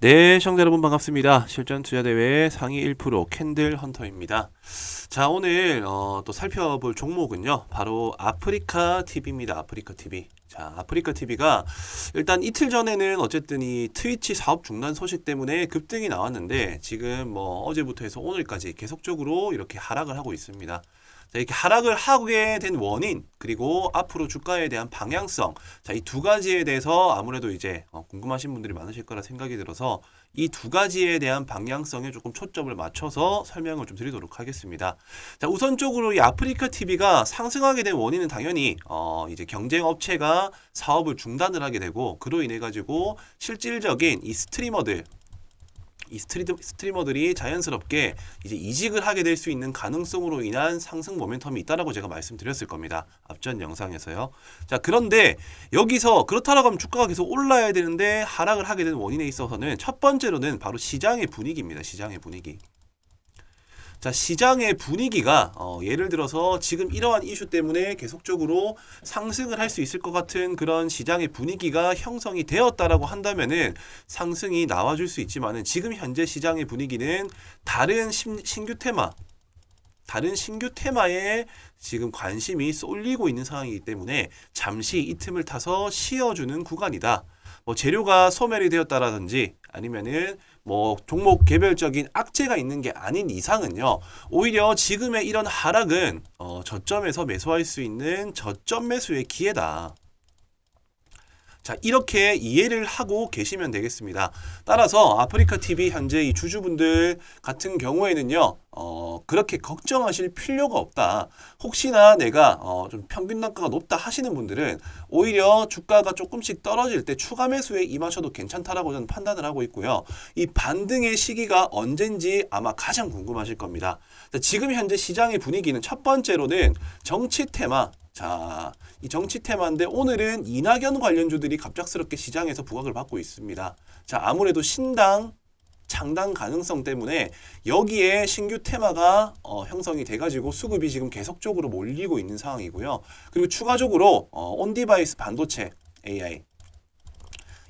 네, 시청자 여러분 반갑습니다. 실전 투자 대회 상위 1% 캔들 헌터입니다. 자, 오늘 어, 또 살펴볼 종목은요. 바로 아프리카 TV입니다. 아프리카 TV. 자, 아프리카 TV가 일단 이틀 전에는 어쨌든 이 트위치 사업 중단 소식 때문에 급등이 나왔는데 지금 뭐 어제부터 해서 오늘까지 계속적으로 이렇게 하락을 하고 있습니다. 자, 이렇게 하락을 하게 된 원인 그리고 앞으로 주가에 대한 방향성 자, 이 두 가지에 대해서 아무래도 이제 어, 궁금하신 분들이 많으실 거라 생각이 들어서 이 두 가지에 대한 방향성에 조금 초점을 맞춰서 설명을 좀 드리도록 하겠습니다. 자, 우선적으로 이 아프리카 TV가 상승하게 된 원인은 당연히 어, 이제 경쟁 업체가 사업을 중단을 하게 되고 그로 인해 가지고 실질적인 이 스트리머들 이 스트리드, 스트리머들이 자연스럽게 이제 이직을 하게 될 수 있는 가능성으로 인한 상승 모멘텀이 있다라고 제가 말씀드렸을 겁니다. 앞전 영상에서요. 자, 그런데 여기서 그렇다라고 하면 주가가 계속 올라야 되는데 하락을 하게 된 원인에 있어서는 첫 번째로는 바로 시장의 분위기입니다. 시장의 분위기. 자, 시장의 분위기가 어, 예를 들어서 지금 이러한 이슈 때문에 계속적으로 상승을 할 수 있을 것 같은 그런 시장의 분위기가 형성이 되었다라고 한다면은 상승이 나와줄 수 있지만은 지금 현재 시장의 분위기는 다른 신, 신규 테마 다른 신규 테마에 지금 관심이 쏠리고 있는 상황이기 때문에 잠시 이 틈을 타서 쉬어주는 구간이다. 뭐 재료가 소멸이 되었다라든지 아니면은 뭐 종목 개별적인 악재가 있는 게 아닌 이상은요. 오히려 지금의 이런 하락은 어, 저점에서 매수할 수 있는 저점 매수의 기회다. 자, 이렇게 이해를 하고 계시면 되겠습니다. 따라서 아프리카 TV 현재 이 주주분들 같은 경우에는요, 어, 그렇게 걱정하실 필요가 없다. 혹시나 내가 어, 좀 평균 단가가 높다 하시는 분들은 오히려 주가가 조금씩 떨어질 때 추가 매수에 임하셔도 괜찮다라고 저는 판단을 하고 있고요. 이 반등의 시기가 언젠지 아마 가장 궁금하실 겁니다. 자, 지금 현재 시장의 분위기는 첫 번째로는 정치 테마, 자, 이 정치 테마인데 오늘은 이낙연 관련주들이 갑작스럽게 시장에서 부각을 받고 있습니다. 자, 아무래도 신당 창당 가능성 때문에 여기에 신규 테마가 어, 형성이 돼가지고 수급이 지금 계속적으로 몰리고 있는 상황이고요. 그리고 추가적으로 어, 온디바이스 반도체 AI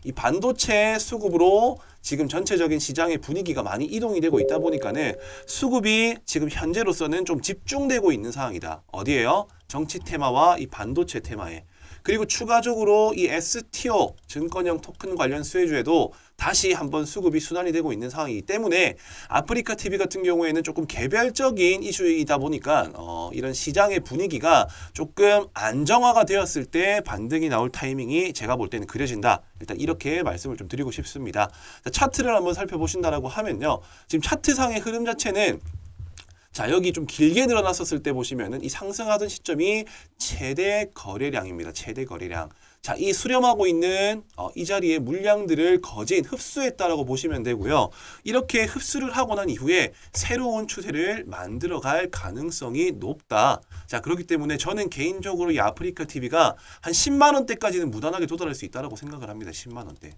이 반도체 수급으로 지금 전체적인 시장의 분위기가 많이 이동이 되고 있다 보니까는 수급이 지금 현재로서는 좀 집중되고 있는 상황이다. 어디에요? 정치 테마와 이 반도체 테마에. 그리고 추가적으로 이 STO 증권형 토큰 관련 수혜주에도 다시 한번 수급이 순환이 되고 있는 상황이기 때문에 아프리카 TV 같은 경우에는 조금 개별적인 이슈이다 보니까 어, 이런 시장의 분위기가 조금 안정화가 되었을 때 반등이 나올 타이밍이 제가 볼 때는 그려진다. 일단 이렇게 말씀을 좀 드리고 싶습니다. 자, 차트를 한번 살펴보신다라고 하면요. 지금 차트상의 흐름 자체는 자, 여기 좀 길게 늘어났었을 때 보시면은 이 상승하던 시점이 최대 거래량입니다. 최대 거래량. 자, 이 수렴하고 있는 어, 이 자리에 물량들을 거진 흡수했다라고 보시면 되고요. 이렇게 흡수를 하고 난 이후에 새로운 추세를 만들어 갈 가능성이 높다. 자, 그렇기 때문에 저는 개인적으로 이 아프리카 TV가 한 10만 원대까지는 무난하게 도달할 수 있다라고 생각을 합니다. 10만 원대.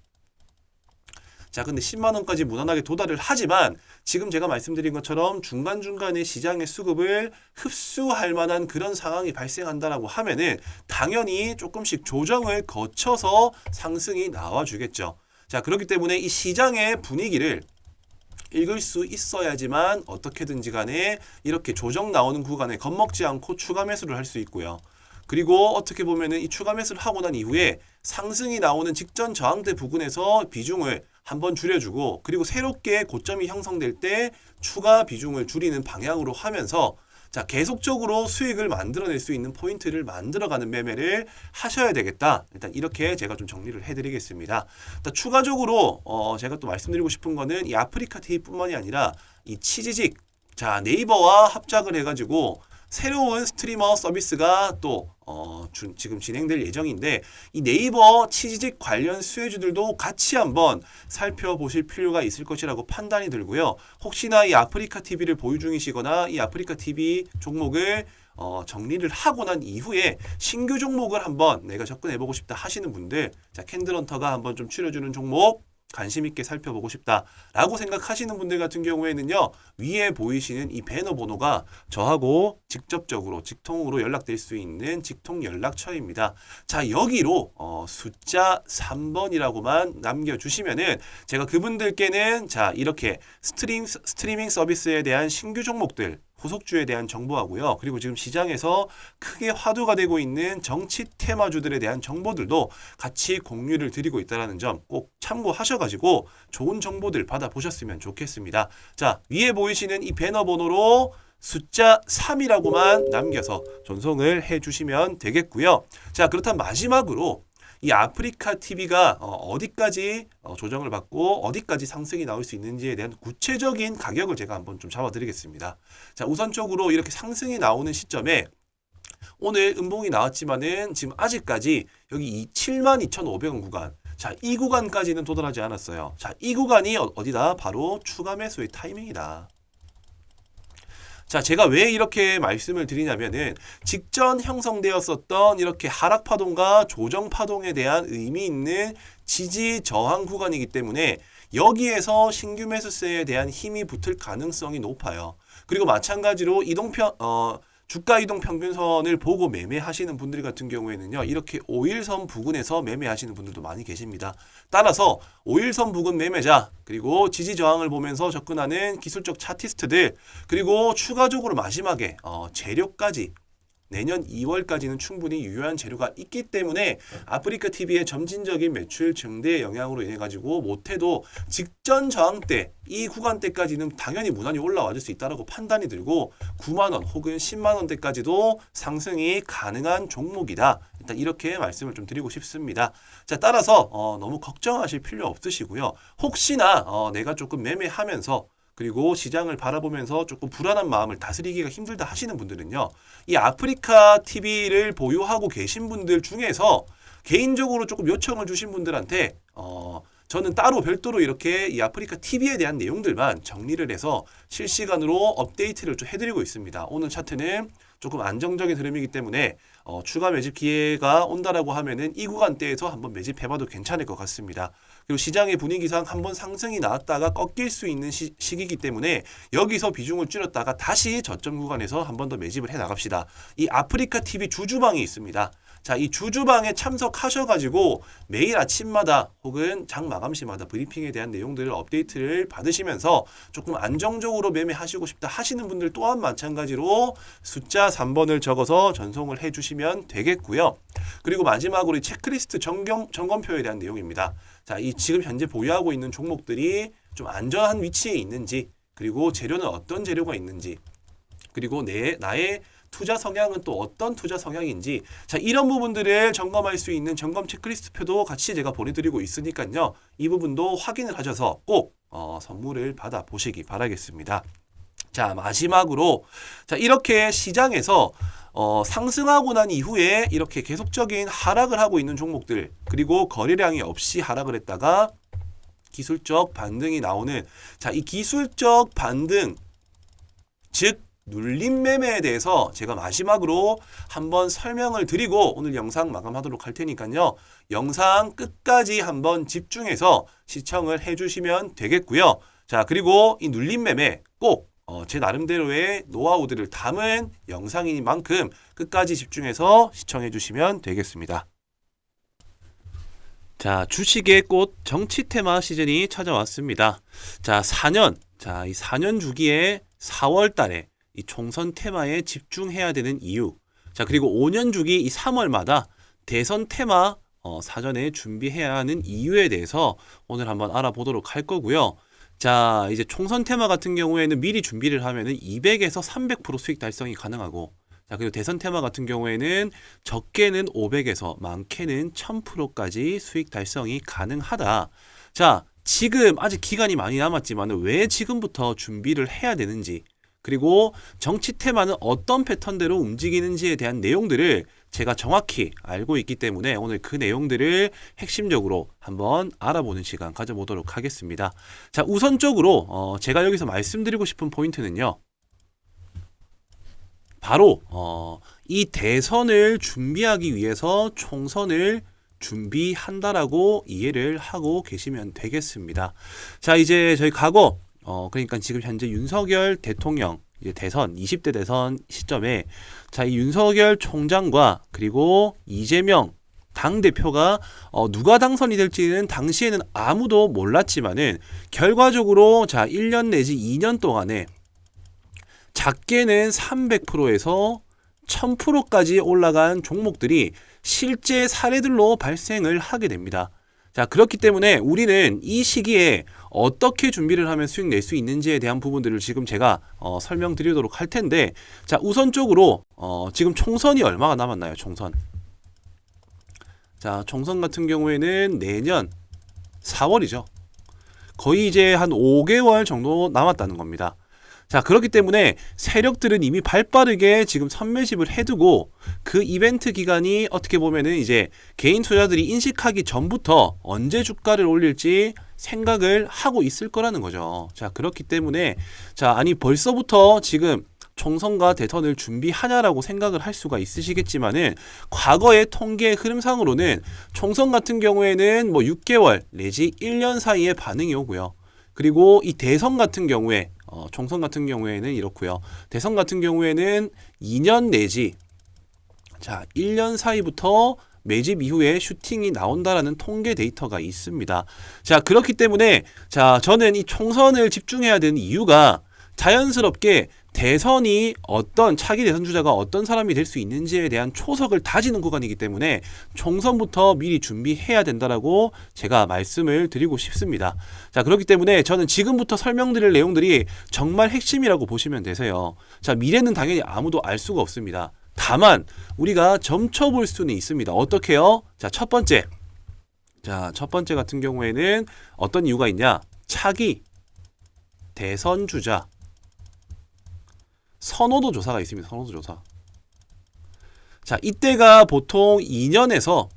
자, 근데 10만 원까지 무난하게 도달을 하지만 지금 제가 말씀드린 것처럼 중간중간에 시장의 수급을 흡수할 만한 그런 상황이 발생한다라고 하면은 당연히 조금씩 조정을 거쳐서 상승이 나와 주겠죠. 자, 그렇기 때문에 이 시장의 분위기를 읽을 수 있어야지만 어떻게든지 간에 이렇게 조정 나오는 구간에 겁먹지 않고 추가 매수를 할 수 있고요. 그리고 어떻게 보면은 이 추가 매수를 하고 난 이후에 상승이 나오는 직전 저항대 부근에서 비중을 한번 줄여주고 그리고 새롭게 고점이 형성될 때 추가 비중을 줄이는 방향으로 하면서 자 계속적으로 수익을 만들어낼 수 있는 포인트를 만들어가는 매매를 하셔야 되겠다. 일단 이렇게 제가 좀 정리를 해드리겠습니다. 추가적으로 어 제가 또 말씀드리고 싶은 거는 이 아프리카 테이프뿐만이 아니라 이 치지직 자 네이버와 합작을 해가지고 새로운 스트리머 서비스가 또 어, 주, 지금 진행될 예정인데 이 네이버 치지직 관련 수혜주들도 같이 한번 살펴보실 필요가 있을 것이라고 판단이 들고요. 혹시나 이 아프리카 TV를 보유 중이시거나 이 아프리카 TV 종목을 어, 정리를 하고 난 이후에 신규 종목을 한번 내가 접근해보고 싶다 하시는 분들 자 캔들헌터가 한번 좀 추려주는 종목 관심 있게 살펴보고 싶다라고 생각하시는 분들 같은 경우에는요. 위에 보이시는 이 배너 번호가 저하고 직접적으로 직통으로 연락될 수 있는 직통 연락처입니다. 자, 여기로 어, 숫자 3번이라고만 남겨 주시면은 제가 그분들께는 자, 이렇게 스트림 스트리밍 서비스에 대한 신규 종목들 후속주에 대한 정보하고요. 그리고 지금 시장에서 크게 화두가 되고 있는 정치 테마주들에 대한 정보들도 같이 공유를 드리고 있다는 점 꼭 참고하셔가지고 좋은 정보들 받아보셨으면 좋겠습니다. 자, 위에 보이시는 이 배너 번호로 숫자 3이라고만 남겨서 전송을 해주시면 되겠고요. 자, 그렇다면 마지막으로 이 아프리카 TV가 어, 디까지 조정을 받고 어디까지 상승이 나올 수 있는지에 대한 구체적인 가격을 제가 한번 좀 잡아드리겠습니다. 자, 우선적으로 이렇게 상승이 나오는 시점에 오늘 음봉이 나왔지만은 지금 아직까지 여기 이 72,500원 구간 자, 이 구간까지는 도달하지 않았어요. 자, 이 구간이 어- 어디다? 바로 추가 매수의 타이밍이다. 자, 제가 왜 이렇게 말씀을 드리냐면은 직전 형성되었었던 이렇게 하락 파동과 조정 파동에 대한 의미 있는 지지 저항 구간이기 때문에 여기에서 신규 매수세에 대한 힘이 붙을 가능성이 높아요. 그리고 마찬가지로 이동평 어 주가 이동 평균선을 보고 매매하시는 분들 같은 경우에는요. 이렇게 5일선 부근에서 매매하시는 분들도 많이 계십니다. 따라서 5일선 부근 매매자 그리고 지지 저항을 보면서 접근하는 기술적 차티스트들 그리고 추가적으로 마지막에 어, 재료까지 내년 2월까지는 충분히 유효한 재료가 있기 때문에 아프리카 TV의 점진적인 매출 증대의 영향으로 인해 가지고 못해도 직전 저항 때 이 구간 때까지는 당연히 무난히 올라와 줄 수 있다라고 판단이 들고 9만 원 혹은 10만 원대까지도 상승이 가능한 종목이다. 일단 이렇게 말씀을 좀 드리고 싶습니다. 자 따라서 어, 너무 걱정하실 필요 없으시고요. 혹시나 어, 내가 조금 매매하면서 그리고 시장을 바라보면서 조금 불안한 마음을 다스리기가 힘들다 하시는 분들은요. 이 아프리카 TV를 보유하고 계신 분들 중에서 개인적으로 조금 요청을 주신 분들한테 어 저는 따로 별도로 이렇게 이 아프리카 TV에 대한 내용들만 정리를 해서 실시간으로 업데이트를 좀 해드리고 있습니다. 오늘 차트는 조금 안정적인 흐름이기 때문에 어, 추가 매집 기회가 온다라고 하면은 이 구간대에서 한번 매집해봐도 괜찮을 것 같습니다. 그리고 시장의 분위기상 한번 상승이 나왔다가 꺾일 수 있는 시, 시기이기 때문에 여기서 비중을 줄였다가 다시 저점 구간에서 한 번 더 매집을 해 나갑시다. 이 아프리카 TV 주주방이 있습니다. 자, 이 주주방에 참석하셔가지고 매일 아침마다 혹은 장 마감 시마다 브리핑에 대한 내용들을 업데이트를 받으시면서 조금 안정적으로 매매하시고 싶다 하시는 분들 또한 마찬가지로 숫자 3번을 적어서 전송을 해주시면 되겠고요. 그리고 마지막으로 이 체크리스트 점검, 점검표에 대한 내용입니다. 자, 이 지금 현재 보유하고 있는 종목들이 좀 안전한 위치에 있는지 그리고 재료는 어떤 재료가 있는지 그리고 내 나의 투자 성향은 또 어떤 투자 성향인지 자 이런 부분들을 점검할 수 있는 점검 체크리스트표도 같이 제가 보내드리고 있으니까요 이 부분도 확인을 하셔서 꼭 어, 선물을 받아 보시기 바라겠습니다. 자 마지막으로 자 이렇게 시장에서 어, 상승하고 난 이후에 이렇게 계속적인 하락을 하고 있는 종목들 그리고 거래량이 없이 하락을 했다가 기술적 반등이 나오는 자 이 기술적 반등 즉 눌림 매매에 대해서 제가 마지막으로 한번 설명을 드리고 오늘 영상 마감하도록 할 테니까요. 영상 끝까지 한번 집중해서 시청을 해주시면 되겠고요. 자 그리고 이 눌림 매매 꼭 어, 제 나름대로의 노하우들을 담은 영상인 만큼 끝까지 집중해서 시청해 주시면 되겠습니다. 자, 주식의 꽃 정치 테마 시즌이 찾아왔습니다. 자, 4년. 자, 이 4년 주기에 4월 달에 이 총선 테마에 집중해야 되는 이유. 자, 그리고 5년 주기 이 3월마다 대선 테마 어, 사전에 준비해야 하는 이유에 대해서 오늘 한번 알아보도록 할 거고요. 자, 이제 총선 테마 같은 경우에는 미리 준비를 하면은 200에서 300% 수익 달성이 가능하고 자, 그리고 대선 테마 같은 경우에는 적게는 500에서 많게는 1000%까지 수익 달성이 가능하다. 자, 지금 아직 기간이 많이 남았지만 왜 지금부터 준비를 해야 되는지 그리고 정치 테마는 어떤 패턴대로 움직이는지에 대한 내용들을 제가 정확히 알고 있기 때문에 오늘 그 내용들을 핵심적으로 한번 알아보는 시간 가져보도록 하겠습니다. 자, 우선적으로 어, 제가 여기서 말씀드리고 싶은 포인트는요. 바로 어, 이 대선을 준비하기 위해서 총선을 준비한다라고 이해를 하고 계시면 되겠습니다. 자, 이제 저희 과거 어 그러니까 지금 현재 윤석열 대통령 이제 대선 20대 대선 시점에 자, 이 윤석열 총장과 그리고 이재명 당 대표가 어, 누가 당선이 될지는 당시에는 아무도 몰랐지만은 결과적으로 자 1년 내지 2년 동안에 작게는 300%에서 1000%까지 올라간 종목들이 실제 사례들로 발생을 하게 됩니다. 자, 그렇기 때문에 우리는 이 시기에 어떻게 준비를 하면 수익 낼 수 있는지에 대한 부분들을 지금 제가 어, 설명드리도록 할 텐데, 자, 우선적으로 어, 지금 총선이 얼마가 남았나요? 총선. 자, 총선 같은 경우에는 내년 4월이죠. 거의 이제 한 5개월 정도 남았다는 겁니다. 자, 그렇기 때문에 세력들은 이미 발 빠르게 지금 선매집을 해두고 그 이벤트 기간이 어떻게 보면은 이제 개인 투자들이 인식하기 전부터 언제 주가를 올릴지 생각을 하고 있을 거라는 거죠. 자, 그렇기 때문에 자, 아니 벌써부터 지금 총선과 대선을 준비하냐라고 생각을 할 수가 있으시겠지만은 과거의 통계 흐름상으로는 총선 같은 경우에는 뭐 6개월 내지 1년 사이에 반응이 오고요. 그리고 이 대선 같은 경우에 어, 총선 같은 경우에는 이렇고요. 대선 같은 경우에는 2년 내지 자 1년 사이부터 매집 이후에 슈팅이 나온다라는 통계 데이터가 있습니다. 자 그렇기 때문에 자 저는 이 총선을 집중해야 되는 이유가 자연스럽게 대선이 어떤 차기 대선 주자가 어떤 사람이 될 수 있는지에 대한 초석을 다지는 구간이기 때문에 총선부터 미리 준비해야 된다라고 제가 말씀을 드리고 싶습니다. 자, 그렇기 때문에 저는 지금부터 설명드릴 내용들이 정말 핵심이라고 보시면 되세요. 자, 미래는 당연히 아무도 알 수가 없습니다. 다만 우리가 점쳐볼 수는 있습니다. 어떻게요? 자, 첫 번째. 자, 첫 번째 같은 경우에는 어떤 이유가 있냐? 차기 대선 주자 선호도 조사가 있습니다. 선호도 조사. 자, 이때가 보통 2년에서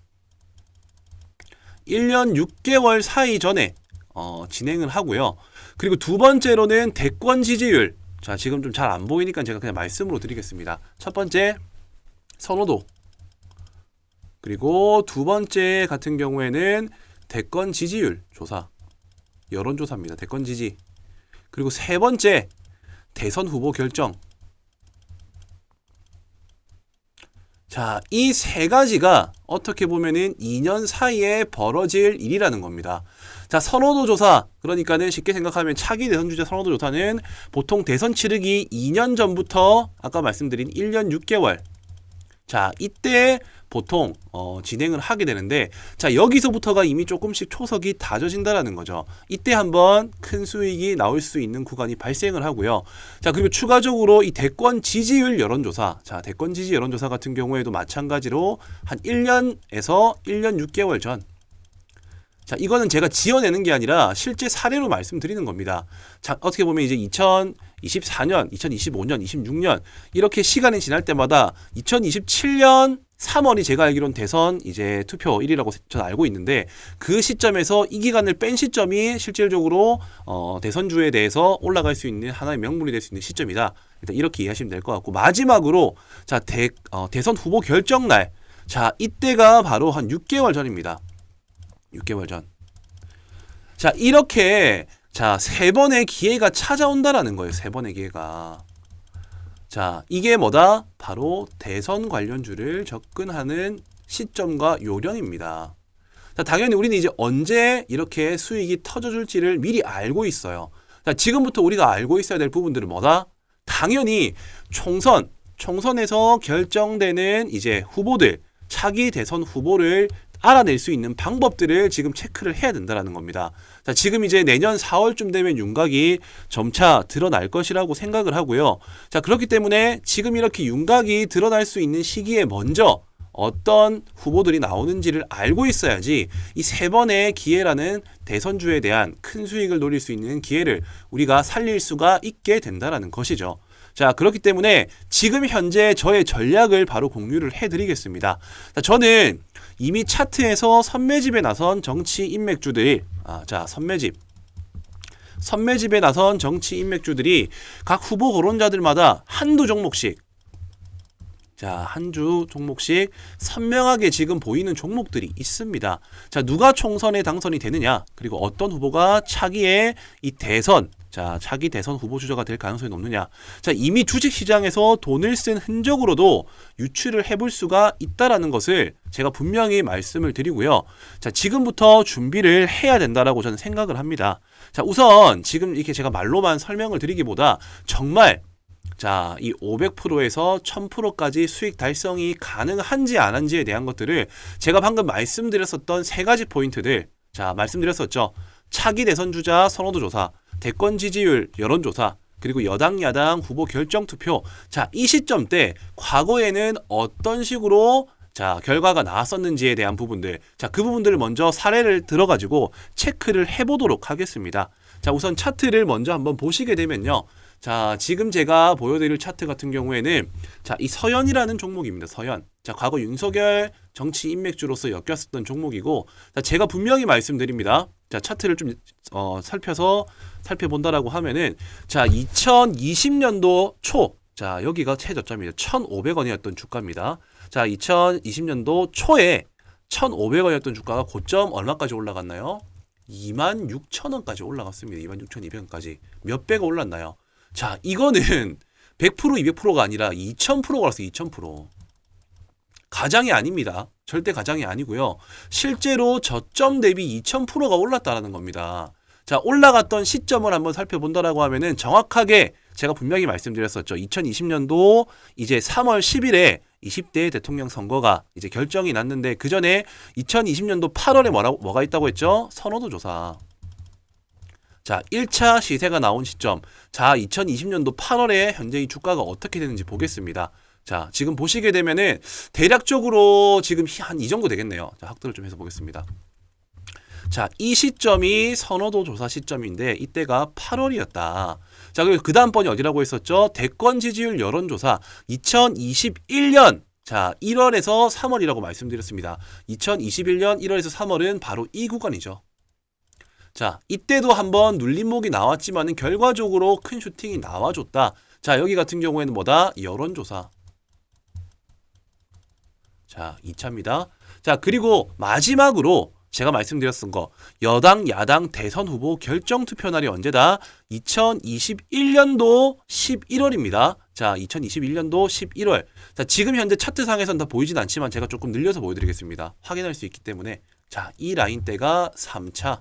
1년 6개월 사이 전에 어, 진행을 하고요. 그리고 두 번째로는 대권 지지율. 자, 지금 좀 잘 안 보이니까 제가 그냥 말씀으로 드리겠습니다. 첫 번째 선호도. 그리고 두 번째 같은 경우에는 대권 지지율 조사. 여론조사입니다. 대권 지지. 그리고 세 번째 대선 후보 결정. 자, 이 세 가지가 어떻게 보면은 2년 사이에 벌어질 일이라는 겁니다. 자, 선호도 조사. 그러니까는 쉽게 생각하면 차기 대선 주자 선호도 조사는 보통 대선 치르기 2년 전부터 아까 말씀드린 1년 6개월. 자, 이때 보통 어, 진행을 하게 되는데 자 여기서부터가 이미 조금씩 초석이 다져진다라는 거죠. 이때 한번 큰 수익이 나올 수 있는 구간이 발생을 하고요. 자 그리고 추가적으로 이 대권 지지율 여론조사, 자 대권 지지 여론조사 같은 경우에도 마찬가지로 한 1년에서 1년 6개월 전. 자 이거는 제가 지어내는 게 아니라 실제 사례로 말씀드리는 겁니다. 자 어떻게 보면 이제 2024년, 2025년, 26년 이렇게 시간이 지날 때마다 2027년 3월이 제가 알기로는 대선 이제 투표 1위라고 저는 알고 있는데 그 시점에서 이 기간을 뺀 시점이 실질적으로 어, 대선주에 대해서 올라갈 수 있는 하나의 명분이 될 수 있는 시점이다. 일단 이렇게 이해하시면 될 것 같고 마지막으로 자 대, 어, 대선 후보 결정 날. 자 이때가 바로 한 6개월 전입니다. 6개월 전. 자 이렇게 자 세 번의 기회가 찾아온다라는 거예요. 세 번의 기회가. 자, 이게 뭐다? 바로 대선 관련주를 접근하는 시점과 요령입니다. 자, 당연히 우리는 이제 언제 이렇게 수익이 터져줄지를 미리 알고 있어요. 자, 지금부터 우리가 알고 있어야 될 부분들은 뭐다? 당연히 총선, 총선에서 결정되는 이제 후보들, 차기 대선 후보를 알아낼 수 있는 방법들을 지금 체크를 해야 된다라는 겁니다. 자, 지금 이제 내년 4월쯤 되면 윤곽이 점차 드러날 것이라고 생각을 하고요. 자, 그렇기 때문에 지금 이렇게 윤곽이 드러날 수 있는 시기에 먼저 어떤 후보들이 나오는지를 알고 있어야지 이 세 번의 기회라는 대선주에 대한 큰 수익을 노릴 수 있는 기회를 우리가 살릴 수가 있게 된다라는 것이죠. 자, 그렇기 때문에 지금 현재 저의 전략을 바로 공유를 해드리겠습니다. 자, 저는 이미 차트에서 선매집에 나선 정치 인맥주들, 아, 자, 선매집. 선매집에 나선 정치 인맥주들이 각 후보 거론자들마다 한두 종목씩 자, 한 주 종목씩 선명하게 지금 보이는 종목들이 있습니다. 자, 누가 총선에 당선이 되느냐, 그리고 어떤 후보가 차기에 이 대선, 자, 차기 대선 후보 주자가 될 가능성이 높느냐. 자, 이미 주식 시장에서 돈을 쓴 흔적으로도 유추를 해볼 수가 있다라는 것을 제가 분명히 말씀을 드리고요. 자, 지금부터 준비를 해야 된다라고 저는 생각을 합니다. 자, 우선 지금 이렇게 제가 말로만 설명을 드리기보다 정말 자, 이 500%에서 1000%까지 수익 달성이 가능한지 안 한지에 대한 것들을 제가 방금 말씀드렸었던 세 가지 포인트들. 자, 말씀드렸었죠. 차기 대선 주자 선호도 조사, 대권 지지율 여론 조사, 그리고 여당 야당 후보 결정 투표. 자, 이 시점 때 과거에는 어떤 식으로 자, 결과가 나왔었는지에 대한 부분들. 자, 그 부분들을 먼저 사례를 들어 가지고 체크를 해 보도록 하겠습니다. 자, 우선 차트를 먼저 한번 보시게 되면요. 자, 지금 제가 보여드릴 차트 같은 경우에는 자, 이 서연이라는 종목입니다. 서연. 자, 과거 윤석열 정치 인맥주로서 엮였었던 종목이고, 자, 제가 분명히 말씀드립니다. 자, 차트를 좀 어, 살펴서 살펴본다라고 하면은 자, 2020년도 초, 자, 여기가 최저점이에요. 1,500원이었던 주가입니다. 자, 2020년도 초에 1,500원이었던 주가가 고점 얼마까지 올라갔나요? 26,000원까지 올라갔습니다. 26,200원까지. 몇 배가 올랐나요? 자, 이거는 100% 200%가 아니라 2000%가 올랐어요. 2000%. 가장이 아닙니다. 절대 가장이 아니고요. 실제로 저점 대비 2000%가 올랐다라는 겁니다. 자, 올라갔던 시점을 한번 살펴본다라고 하면은 정확하게 제가 분명히 말씀드렸었죠. 2020년도 이제 3월 10일에 20대 대통령 선거가 이제 결정이 났는데 그 전에 2020년도 8월에 뭐라 뭐가 있다고 했죠? 선호도 조사. 자, 1차 시세가 나온 시점. 자, 2020년도 8월에 현재 이 주가가 어떻게 되는지 보겠습니다. 자, 지금 보시게 되면은 대략적으로 지금 한 이 정도 되겠네요. 자, 확대를 좀 해서 보겠습니다. 자, 이 시점이 선호도 조사 시점인데 이때가 8월이었다. 자, 그리고 그 다음 번이 어디라고 했었죠? 대권 지지율 여론조사 2021년 자, 1월에서 3월이라고 말씀드렸습니다. 2021년 1월에서 3월은 바로 이 구간이죠. 자, 이때도 한번 눌림목이 나왔지만은 결과적으로 큰 슈팅이 나와줬다. 자, 여기 같은 경우에는 뭐다? 여론조사. 자, 2차입니다. 자, 그리고 마지막으로 제가 말씀드렸던 거 여당 야당 대선 후보 결정 투표 날이 언제다? 2021년도 11월입니다. 자, 2021년도 11월. 자, 지금 현재 차트상에선 다 보이진 않지만 제가 조금 늘려서 보여드리겠습니다. 확인할 수 있기 때문에 자, 이 라인 대가 3차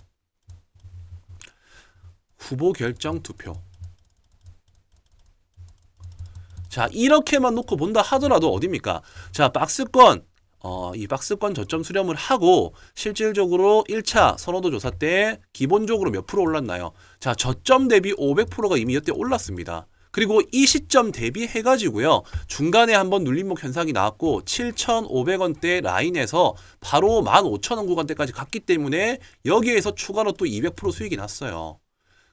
후보 결정 투표. 자, 이렇게만 놓고 본다 하더라도 어딥니까? 자, 박스권 어, 이 박스권 저점 수렴을 하고 실질적으로 1차 선호도 조사 때 기본적으로 몇 프로 올랐나요? 자, 저점 대비 500%가 이미 이때 올랐습니다. 그리고 이 시점 대비해 가지고요. 중간에 한번 눌림목 현상이 나왔고 7,500원대 라인에서 바로 15,000원 구간대까지 갔기 때문에 여기에서 추가로 또 200% 수익이 났어요.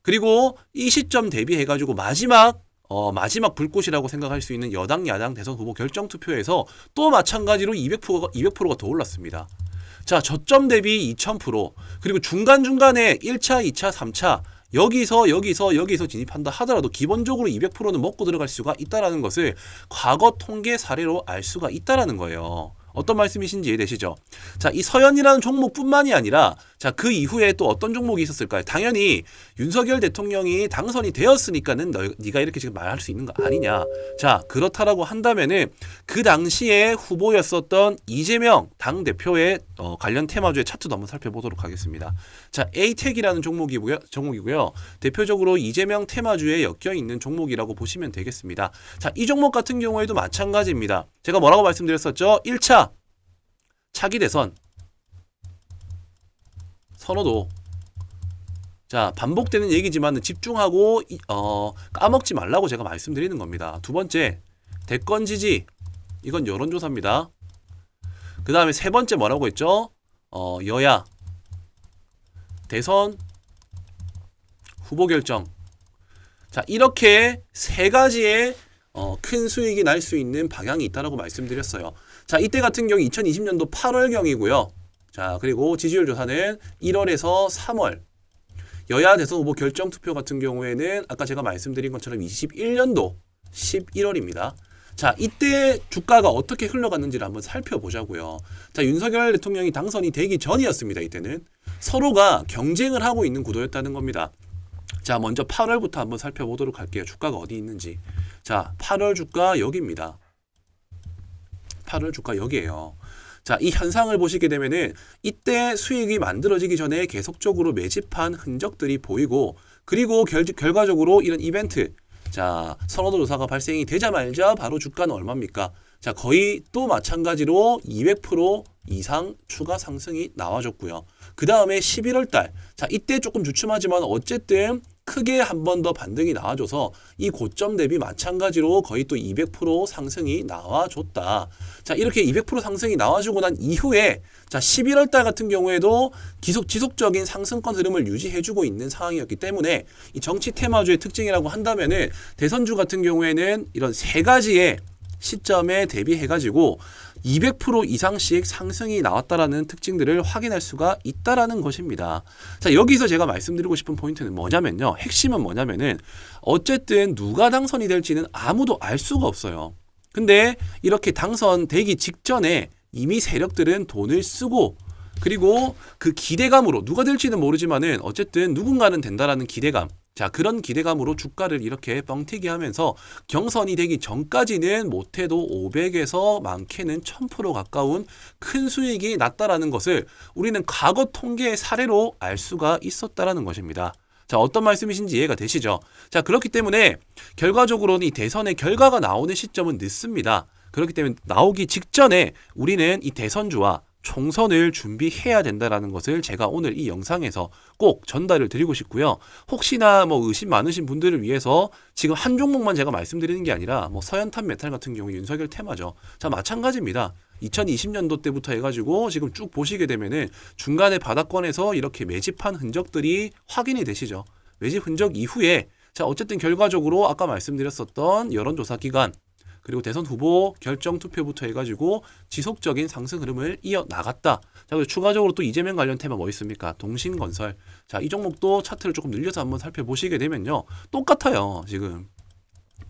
그리고 이 시점 대비해 가지고 마지막 어, 마지막 불꽃이라고 생각할 수 있는 여당 야당 대선 후보 결정 투표에서 또 마찬가지로 200%가 200%가 더 올랐습니다. 자, 저점 대비 2000% 그리고 중간중간에 1차, 2차, 3차 여기서 여기서 여기서 진입한다 하더라도 기본적으로 200%는 먹고 들어갈 수가 있다라는 것을 과거 통계 사례로 알 수가 있다라는 거예요. 어떤 말씀이신지 이해되시죠? 자, 이 서연이라는 종목뿐만이 아니라 자, 그 이후에 또 어떤 종목이 있었을까요? 당연히 윤석열 대통령이 당선이 되었으니까는 너, 네가 이렇게 지금 말할 수 있는 거 아니냐. 자, 그렇다라고 한다면은 그 당시에 후보였었던 이재명 당 대표의 어, 관련 테마주의 차트도 한번 살펴보도록 하겠습니다. 자, 에이텍이라는 종목이고요. 종목이고요. 대표적으로 이재명 테마주에 엮여 있는 종목이라고 보시면 되겠습니다. 자, 이 종목 같은 경우에도 마찬가지입니다. 제가 뭐라고 말씀드렸었죠? 1차 차기 대선 선호도 자 반복되는 얘기지만 집중하고 이- 어, 까먹지 말라고 제가 말씀드리는 겁니다. 두 번째 대권 지지 이건 여론조사입니다. 그 다음에 세 번째 뭐라고 했죠? 어, 여야 대선 후보 결정 자 이렇게 세 가지의 어, 큰 수익이 날 수 있는 방향이 있다라고 말씀드렸어요. 자 이때 같은 경우 2020년도 8월경이고요. 자 그리고 지지율 조사는 1월에서 3월 여야 대선 후보 결정 투표 같은 경우에는 아까 제가 말씀드린 것처럼 21년도 11월입니다. 자, 이때 주가가 어떻게 흘러갔는지를 한번 살펴보자고요. 자, 윤석열 대통령이 당선이 되기 전이었습니다. 이때는 서로가 경쟁을 하고 있는 구도였다는 겁니다. 자, 먼저 8월부터 한번 살펴보도록 할게요. 주가가 어디 있는지. 자, 8월 주가 여기입니다. 8월 주가 여기에요. 자, 이 현상을 보시게 되면은 이때 수익이 만들어지기 전에 계속적으로 매집한 흔적들이 보이고 그리고 결, 결과적으로 이런 이벤트 자, 선호도 조사가 발생이 되자마자 바로 주가는 얼마입니까? 자, 거의 또 마찬가지로 200% 이상 추가 상승이 나와줬고요. 그 다음에 11월 달. 자, 이때 조금 주춤하지만 어쨌든 크게 한 번 더 반등이 나와줘서 이 고점 대비 마찬가지로 거의 또 200% 상승이 나와줬다. 자, 이렇게 200% 상승이 나와주고 난 이후에 자, 11월 달 같은 경우에도 지속, 지속적인 상승권 흐름을 유지해주고 있는 상황이었기 때문에 이 정치 테마주의 특징이라고 한다면은 대선주 같은 경우에는 이런 세 가지의 시점에 대비해가지고 200% 이상씩 상승이 나왔다라는 특징들을 확인할 수가 있다라는 것입니다. 자, 여기서 제가 말씀드리고 싶은 포인트는 뭐냐면요. 핵심은 뭐냐면은 어쨌든 누가 당선이 될지는 아무도 알 수가 없어요. 근데 이렇게 당선되기 직전에 이미 세력들은 돈을 쓰고 그리고 그 기대감으로 누가 될지는 모르지만은 어쨌든 누군가는 된다라는 기대감 자, 그런 기대감으로 주가를 이렇게 뻥튀기 하면서 경선이 되기 전까지는 못해도 500에서 많게는 1000% 가까운 큰 수익이 났다라는 것을 우리는 과거 통계의 사례로 알 수가 있었다라는 것입니다. 자, 어떤 말씀이신지 이해가 되시죠? 자, 그렇기 때문에 결과적으로는 이 대선의 결과가 나오는 시점은 늦습니다. 그렇기 때문에 나오기 직전에 우리는 이 대선주와 총선을 준비해야 된다라는 것을 제가 오늘 이 영상에서 꼭 전달을 드리고 싶고요. 혹시나 뭐 의심 많으신 분들을 위해서 지금 한 종목만 제가 말씀드리는 게 아니라 뭐 서현탄 메탈 같은 경우 윤석열 테마죠. 자, 마찬가지입니다. 2020년도 때부터 해가지고 지금 쭉 보시게 되면은 중간에 바닥권에서 이렇게 매집한 흔적들이 확인이 되시죠. 매집 흔적 이후에 자, 어쨌든 결과적으로 아까 말씀드렸었던 여론조사 기관 그리고 대선 후보 결정 투표부터 해가지고 지속적인 상승 흐름을 이어 나갔다. 자, 그리고 추가적으로 또 이재명 관련 테마 뭐 있습니까? 동신건설. 자, 이 종목도 차트를 조금 늘려서 한번 살펴보시게 되면요. 똑같아요. 지금.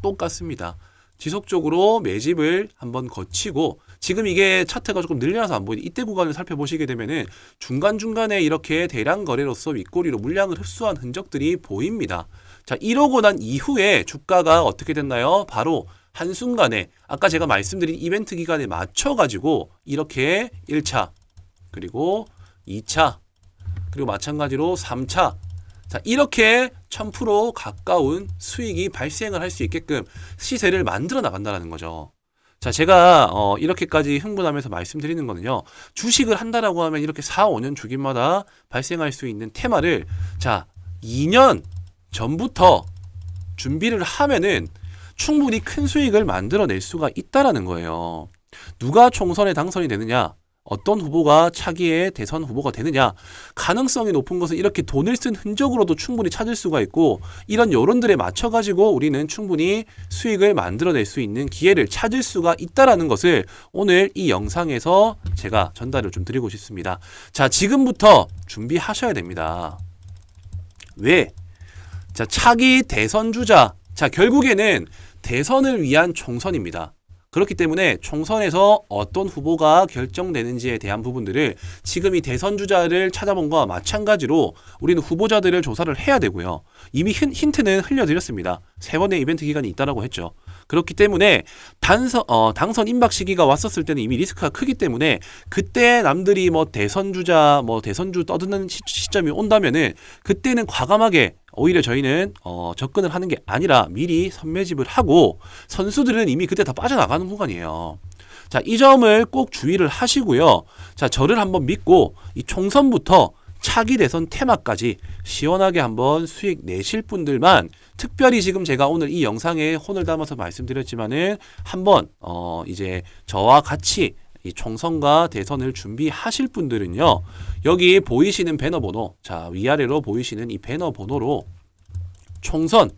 똑같습니다. 지속적으로 매집을 한번 거치고 지금 이게 차트가 조금 늘려서 안 보이는 이때 구간을 살펴보시게 되면은 중간중간에 이렇게 대량 거래로서 윗꼬리로 물량을 흡수한 흔적들이 보입니다. 자, 이러고 난 이후에 주가가 어떻게 됐나요? 바로 한순간에 아까 제가 말씀드린 이벤트 기간에 맞춰 가지고 이렇게 1차 그리고 2차 그리고 마찬가지로 3차 자, 이렇게 1000% 가까운 수익이 발생을 할 수 있게끔 시세를 만들어 나간다는 거죠. 자, 제가 어, 이렇게까지 흥분하면서 말씀드리는 거는요. 주식을 한다라고 하면 이렇게 4, 5년 주기마다 발생할 수 있는 테마를 자, 2년 전부터 준비를 하면은 충분히 큰 수익을 만들어낼 수가 있다라는 거예요. 누가 총선에 당선이 되느냐? 어떤 후보가 차기의 대선 후보가 되느냐 가능성이 높은 것은 이렇게 돈을 쓴 흔적으로도 충분히 찾을 수가 있고 이런 여론들에 맞춰 가지고 우리는 충분히 수익을 만들어낼 수 있는 기회를 찾을 수가 있다라는 것을 오늘 이 영상에서 제가 전달을 좀 드리고 싶습니다. 자 지금부터 준비하셔야 됩니다. 왜? 자 차기 대선 주자 자 결국에는 대선을 위한 총선입니다. 그렇기 때문에 총선에서 어떤 후보가 결정되는지에 대한 부분들을 지금 이 대선 주자를 찾아본 거와 마찬가지로 우리는 후보자들을 조사를 해야 되고요. 이미 힌 트는 흘려드렸습니다. 세 번의 이벤트 기간이 있다라고 했죠. 그렇기 때문에 단선 어, 당선 임박 시기가 왔었을 때는 이미 리스크가 크기 때문에 그때 남들이 뭐 대선 주자 뭐 대선주 떠드는 시, 시점이 온다면은 그때는 과감하게 오히려 저희는 어, 접근을 하는 게 아니라 미리 선매집을 하고 선수들은 이미 그때 다 빠져나가는 구간이에요. 자, 이 점을 꼭 주의를 하시고요. 자, 저를 한번 믿고 이 총선부터 차기 대선 테마까지 시원하게 한번 수익 내실 분들만 특별히 지금 제가 오늘 이 영상에 혼을 담아서 말씀드렸지만은 한번 어 이제 저와 같이 이 총선과 대선을 준비하실 분들은요. 여기 보이시는 배너 번호, 자, 위아래로 보이시는 이 배너 번호로 총선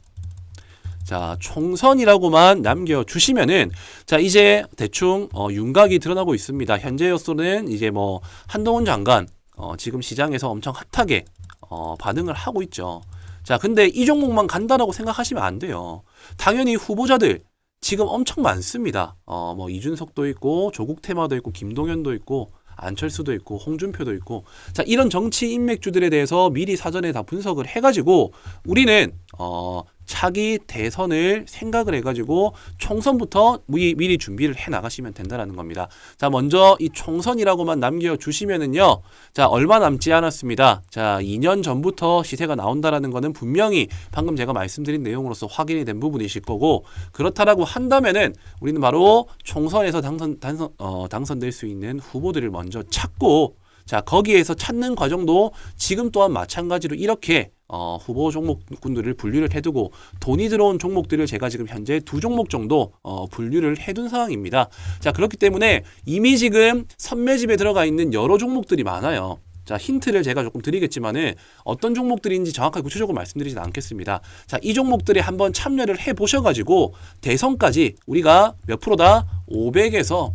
자, 총선이라고만 남겨 주시면은 자, 이제 대충 어 윤곽이 드러나고 있습니다. 현재로서는 이제 뭐 한동훈 장관 어 지금 시장에서 엄청 핫하게 어 반응을 하고 있죠. 자, 근데 이 종목만 간다라고 생각하시면 안 돼요. 당연히 후보자들 지금 엄청 많습니다. 어, 뭐 이준석도 있고 조국 테마도 있고 김동연도 있고 안철수도 있고 홍준표도 있고 자 이런 정치 인맥주들에 대해서 미리 사전에 다 분석을 해가지고 우리는 어 차기 대선을 생각을 해가지고 총선부터 미리, 미리 준비를 해 나가시면 된다라는 겁니다. 자 먼저 이 총선이라고만 남겨주시면은요 자 얼마 남지 않았습니다. 자 2년 전부터 시세가 나온다라는 거는 분명히 방금 제가 말씀드린 내용으로서 확인이 된 부분이실 거고 그렇다라고 한다면은 우리는 바로 총선에서 당선 당선 어, 당선될 수 있는 후보들을 먼저 찾고 자 거기에서 찾는 과정도 지금 또한 마찬가지로 이렇게 어, 후보 종목군들을 분류를 해두고 돈이 들어온 종목들을 제가 지금 현재 두 종목 정도 어, 분류를 해둔 상황입니다. 자 그렇기 때문에 이미 지금 선매집에 들어가 있는 여러 종목들이 많아요. 자 힌트를 제가 조금 드리겠지만은 어떤 종목들인지 정확하게 구체적으로 말씀드리진 않겠습니다. 자이 종목들에 한번 참여를 해 보셔가지고 대선까지 우리가 몇 프로다 500에서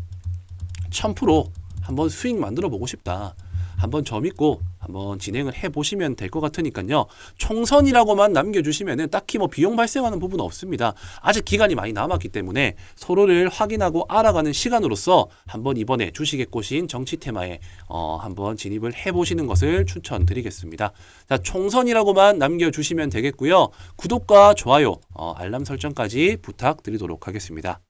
1000% 한번 수익 만들어 보고 싶다. 한번 점 있고 한번 진행을 해 보시면 될 것 같으니까요. 총선이라고만 남겨주시면은 딱히 뭐 비용 발생하는 부분은 없습니다. 아직 기간이 많이 남았기 때문에 서로를 확인하고 알아가는 시간으로서 한번 이번에 주식의 꽃인 정치 테마에 어, 한번 진입을 해 보시는 것을 추천드리겠습니다. 자, 총선이라고만 남겨주시면 되겠고요. 구독과 좋아요, 어, 알람 설정까지 부탁드리도록 하겠습니다.